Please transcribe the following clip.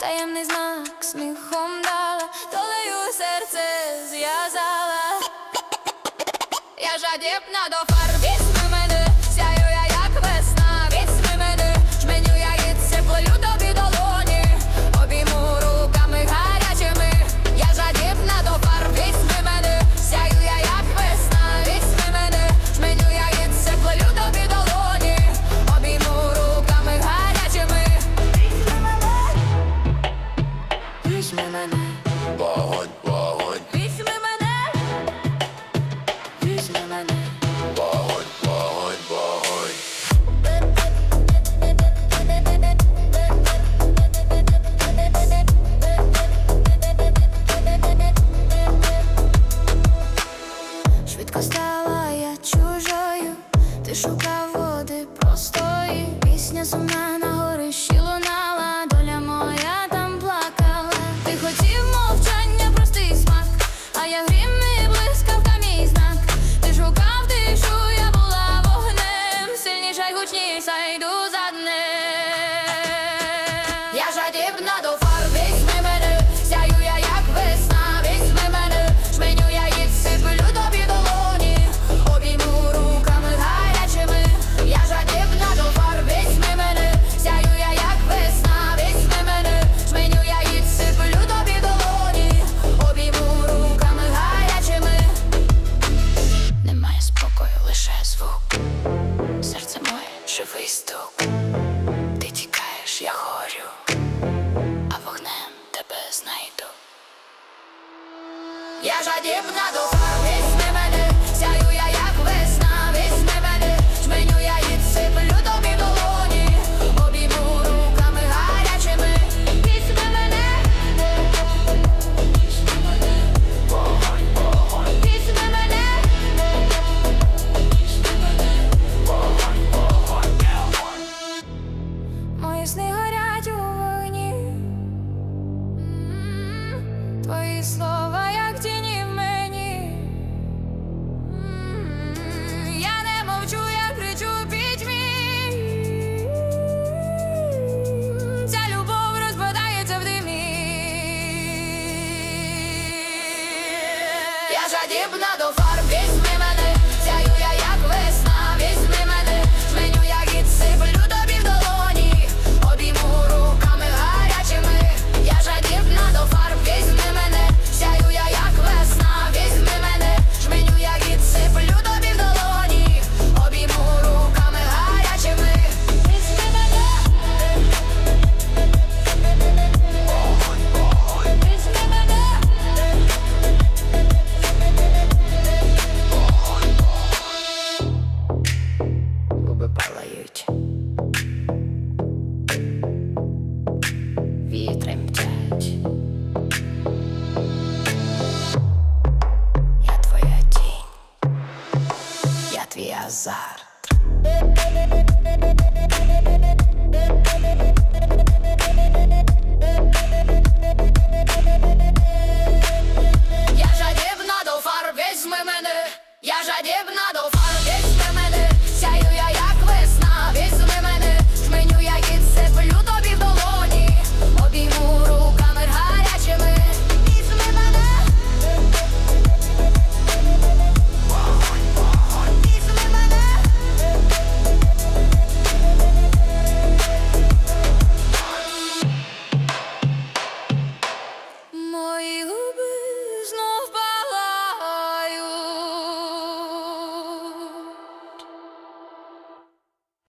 таємний знак сміхом дала, долею серце зв'язала, я жадібна до фарбі, мене сяю. живий стук, ти тікаєш, я горю, а вогнем тебе знайду. Я жадібна духа візьме. слова, як тіні в мені. Я не мовчу, я кричу пітьмі. Ця любов розпадається в димі. Я жадібна до фарб. azar